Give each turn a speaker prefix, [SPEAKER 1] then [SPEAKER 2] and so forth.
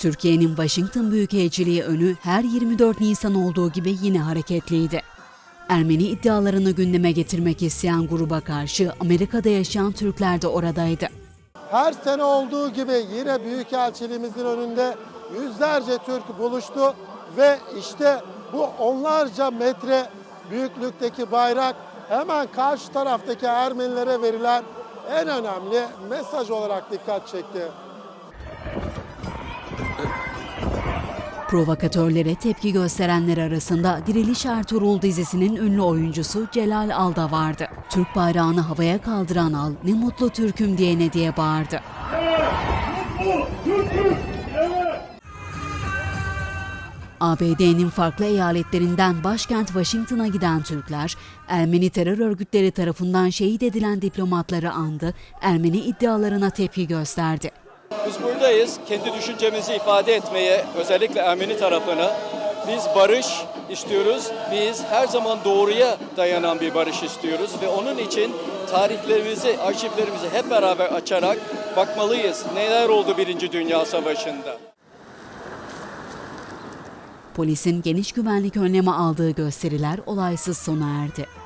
[SPEAKER 1] Türkiye'nin Washington Büyükelçiliği önü her 24 Nisan olduğu gibi yine hareketliydi. Ermeni iddialarını gündeme getirmek isteyen gruba karşı Amerika'da yaşayan Türkler de oradaydı.
[SPEAKER 2] Her sene olduğu gibi yine Büyükelçiliğimizin önünde yüzlerce Türk buluştu ve işte bu onlarca metre büyüklükteki bayrak hemen karşı taraftaki Ermenilere verilen en önemli mesaj olarak dikkat çekti.
[SPEAKER 1] Provokatörlere tepki gösterenler arasında Diriliş Ertuğrul dizisinin ünlü oyuncusu Celal Alda vardı. Türk bayrağını havaya kaldıran Al, ne mutlu Türk'üm diyene diye bağırdı. ABD'nin farklı eyaletlerinden başkent Washington'a giden Türkler, Ermeni terör örgütleri tarafından şehit edilen diplomatları andı, Ermeni iddialarına tepki gösterdi.
[SPEAKER 3] Biz buradayız. Kendi düşüncemizi ifade etmeye, özellikle Ermeni tarafına. Biz barış istiyoruz. Biz her zaman doğruya dayanan bir barış istiyoruz ve onun için tarihlerimizi, arşivlerimizi hep beraber açarak bakmalıyız. Neler oldu Birinci Dünya Savaşı'nda?
[SPEAKER 1] Polisin geniş güvenlik önlemi aldığı gösteriler olaysız sona erdi.